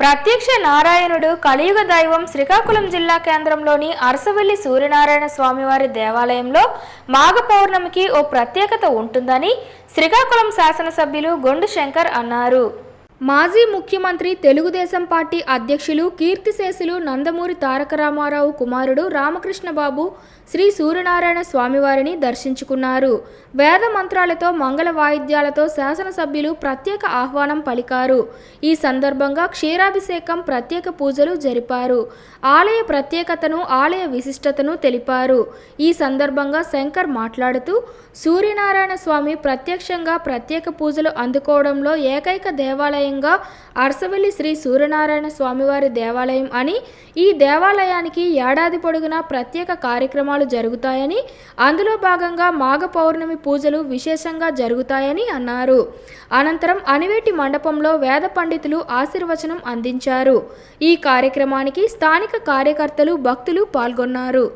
ప్రత్యక్ష నారాయణుడు కలియుగ దైవం శ్రీకాకుళం జిల్లా కేంద్రంలోని అరసవల్లి సూర్యనారాయణ స్వామివారి దేవాలయంలో మాఘ పౌర్ణమికి ఓ ప్రత్యేకత ఉంటుందని శ్రీకాకుళం శాసనసభ్యులు గొండు శంకర్ అన్నారు. మాజీ ముఖ్యమంత్రి తెలుగుదేశం పార్టీ అధ్యక్షులు కీర్తిశేషులు నందమూరి తారక రామారావు కుమారుడు రామకృష్ణబాబు శ్రీ సూర్యనారాయణ స్వామివారిని దర్శించుకున్నారు. వేద మంత్రాలతో మంగళ వాయిద్యాలతో శాసనసభ్యులు ప్రత్యేక ఆహ్వానం పలికారు. ఈ సందర్భంగా క్షీరాభిషేకం ప్రత్యేక పూజలు జరిపారు. ఆలయ ప్రత్యేకతను ఆలయ విశిష్టతను తెలిపారు. ఈ సందర్భంగా శంకర్ మాట్లాడుతూ సూర్యనారాయణ స్వామి ప్రత్యక్షంగా ప్రత్యేక పూజలు అందుకోవడంలో ఏకైక దేవాలయంగా అరసవల్లి శ్రీ సూర్యనారాయణ స్వామివారి దేవాలయం అని ఈ దేవాలయానికి ఏడాది పొడుగునా ప్రత్యేక కార్యక్రమాలు జరుగుతాయని అందులో భాగంగా మాఘ పౌర్ణమి పూజలు విశేషంగా జరుగుతాయని అన్నారు. అనంతరం అనివేటి మండపంలో వేద పండితులు ఆశీర్వచనం అందించారు. ఈ కార్యక్రమానికి స్థానిక కార్యకర్తలు భక్తులు పాల్గొన్నారు.